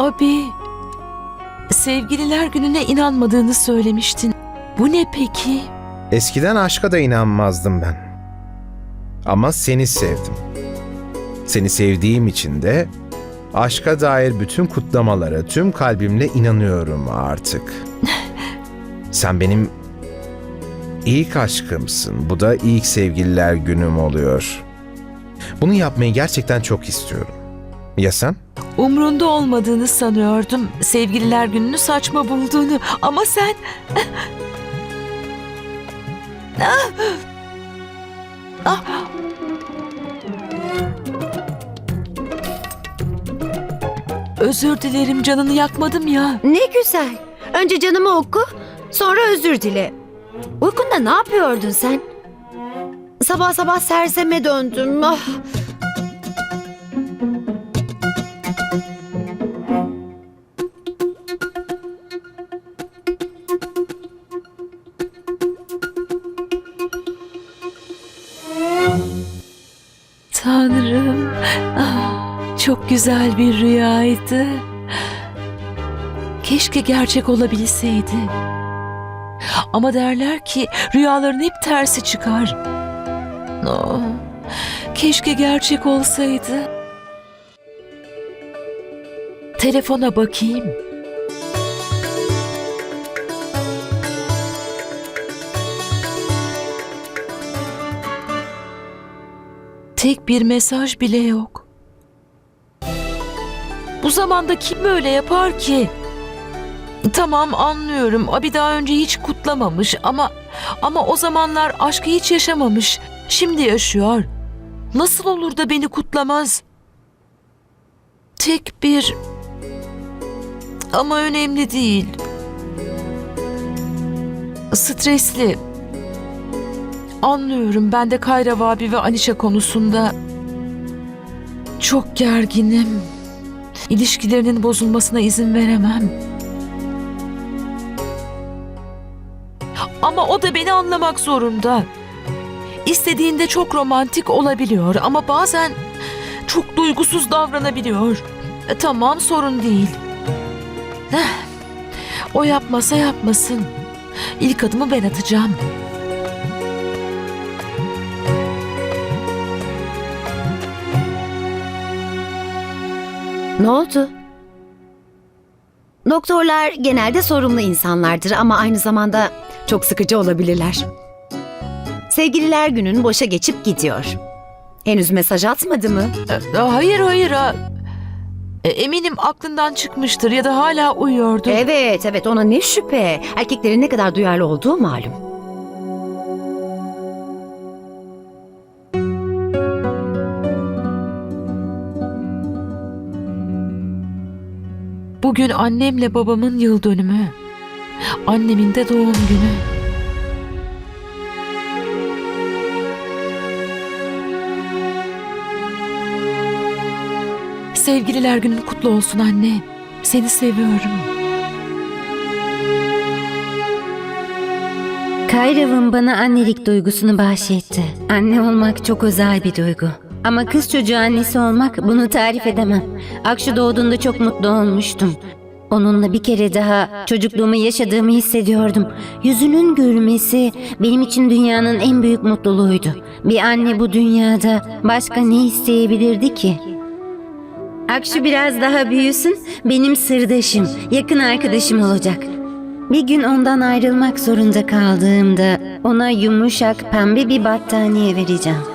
Abi, sevgililer gününe inanmadığını söylemiştin. Bu ne peki? Eskiden aşka da inanmazdım ben. Ama seni sevdim. Seni sevdiğim için de aşka dair bütün kutlamalara tüm kalbimle inanıyorum artık. Sen benim ilk aşkımsın. Bu da ilk sevgililer günüm oluyor. Bunu yapmayı gerçekten çok istiyorum. Ya sen? Umrunda olmadığını sanıyordum. Sevgililer gününü saçma bulduğunu. Ama sen... Ah! Ah! Özür dilerim canını yakmadım ya. Ne güzel. Önce canımı oku, sonra özür dile. Uykunda ne yapıyordun sen? Sabah sabah serseme döndüm. Ah. Çok güzel bir rüyaydı. Keşke gerçek olabilseydi. Ama derler ki rüyaların hep tersi çıkar. Oh, keşke gerçek olsaydı. Telefona bakayım. Tek bir mesaj bile yok. Bu zamanda kim böyle yapar ki? Tamam anlıyorum. Abi daha önce hiç kutlamamış ama ama o zamanlar aşkı hiç yaşamamış. Şimdi yaşıyor. Nasıl olur da beni kutlamaz? Tek bir ama önemli değil. Stresli. Anlıyorum ben de Kayra Vabi ve Anişa konusunda çok gerginim. İlişkilerinin bozulmasına izin veremem. Ama o da beni anlamak zorunda. İstediğinde çok romantik olabiliyor ama bazen çok duygusuz davranabiliyor. E, tamam sorun değil. O yapmasa yapmasın. İlk adımı ben atacağım. Ne oldu? Doktorlar genelde sorumlu insanlardır ama aynı zamanda çok sıkıcı olabilirler. Sevgililer günün boşa geçip gidiyor. Henüz mesaj atmadı mı? E, Hayır hayır. ha. E, Eminim aklından çıkmıştır ya da hala uyuyordur. Evet evet ona ne şüphe. Erkeklerin ne kadar duyarlı olduğu malum. Bugün annemle babamın yıl dönümü. Annemin de doğum günü. Sevgililer günün kutlu olsun anne. Seni seviyorum. Kayrav'ın bana annelik duygusunu bahşetti. Anne olmak çok özel bir duygu. Ama kız çocuğu annesi olmak bunu tarif edemem. Akşu doğduğunda çok mutlu olmuştum. Onunla bir kere daha çocukluğumu yaşadığımı hissediyordum. Yüzünün gülmesi benim için dünyanın en büyük mutluluğuydu. Bir anne bu dünyada başka ne isteyebilirdi ki? Akşu biraz daha büyüsün, benim sırdaşım, yakın arkadaşım olacak. Bir gün ondan ayrılmak zorunda kaldığımda ona yumuşak pembe bir battaniye vereceğim.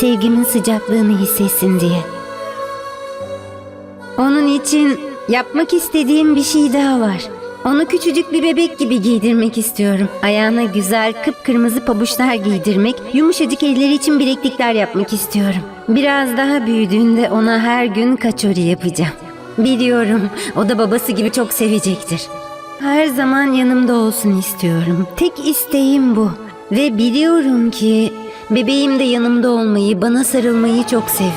Sevgimin sıcaklığını hissetsin diye. Onun için yapmak istediğim bir şey daha var. Onu küçücük bir bebek gibi giydirmek istiyorum. Ayağına güzel kıpkırmızı pabuçlar giydirmek, yumuşacık elleri için bileklikler yapmak istiyorum. Biraz daha büyüdüğünde ona her gün kaçori yapacağım. Biliyorum o da babası gibi çok sevecektir. Her zaman yanımda olsun istiyorum. Tek isteğim bu. Ve biliyorum ki bebeğim de yanımda olmayı, bana sarılmayı çok seviyor.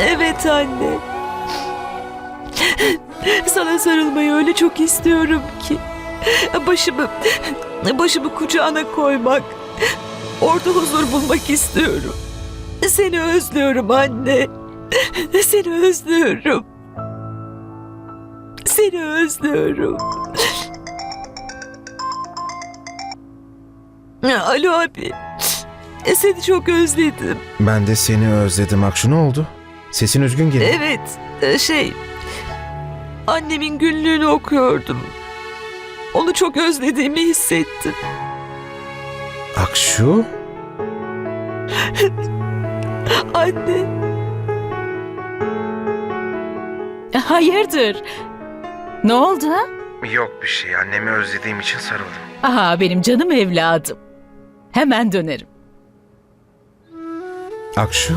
Evet anne. Sana sarılmayı öyle çok istiyorum ki. Başımı, başımı kucağına koymak. Orada huzur bulmak istiyorum. Seni özlüyorum anne. Seni özlüyorum. Seni özlüyorum. Alo abi. Seni çok özledim. Ben de seni özledim Akşu ne oldu? Sesin üzgün geliyor. Evet, e, şey... Annemin günlüğünü okuyordum. Onu çok özlediğimi hissettim. Akşu? Anne, Hayırdır? Ne oldu? Yok bir şey. Annemi özlediğim için sarıldım. Aha benim canım evladım. Hemen dönerim. Akşu?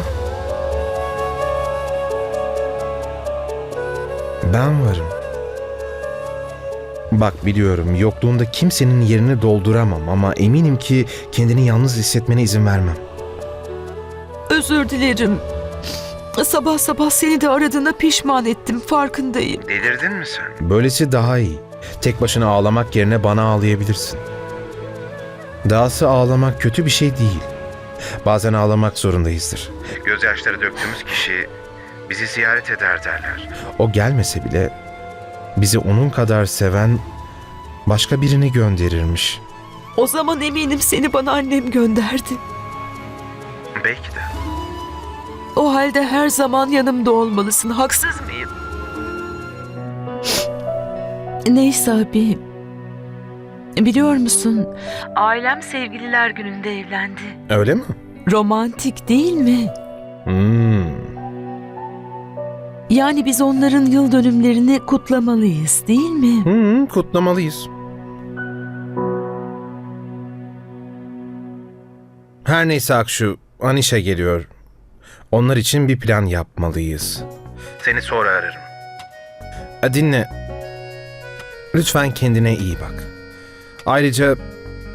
Ben varım. Bak biliyorum yokluğunda kimsenin yerini dolduramam ama eminim ki kendini yalnız hissetmene izin vermem. Özür dilerim. Sabah sabah seni de aradığına pişman ettim, farkındayım. Delirdin mi sen? Böylesi daha iyi. Tek başına ağlamak yerine bana ağlayabilirsin. Dahası ağlamak kötü bir şey değil. Bazen ağlamak zorundayızdır. Gözyaşları döktüğümüz kişi bizi ziyaret eder derler. O gelmese bile bizi onun kadar seven başka birini gönderirmiş. O zaman eminim seni bana annem gönderdi. Belki de. O halde her zaman yanımda olmalısın, haksız mıyım? Neyse abi. Biliyor musun? Ailem sevgililer gününde evlendi. Öyle mi? Romantik değil mi? Hmm. Yani biz onların yıl dönümlerini kutlamalıyız değil mi? Hmm, kutlamalıyız. Her neyse Akşu, Anişe geliyor. Onlar için bir plan yapmalıyız. Seni sonra ararım. Ha, dinle. Lütfen kendine iyi bak. Ayrıca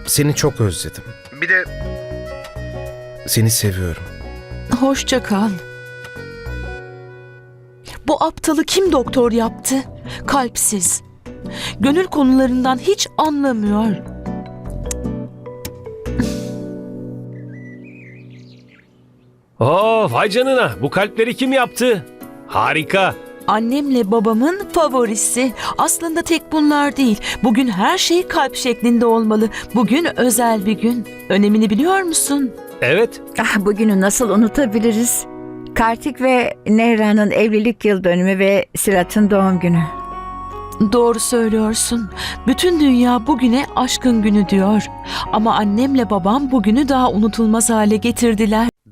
seni çok özledim. Bir de seni seviyorum. Hoşça kal. Bu aptalı kim doktor yaptı? Kalpsiz. Gönül konularından hiç anlamıyor. Oo vay canına bu kalpleri kim yaptı? Harika. Annemle babamın favorisi. Aslında tek bunlar değil. Bugün her şey kalp şeklinde olmalı. Bugün özel bir gün. Önemini biliyor musun? Evet Ah, bugünü nasıl unutabiliriz? Kartik ve Nehra'nın evlilik yıl dönümü ve Sirat'ın doğum günü. Doğru söylüyorsun. Bütün dünya bugüne aşkın günü diyor. Ama annemle babam bugünü daha unutulmaz hale getirdiler.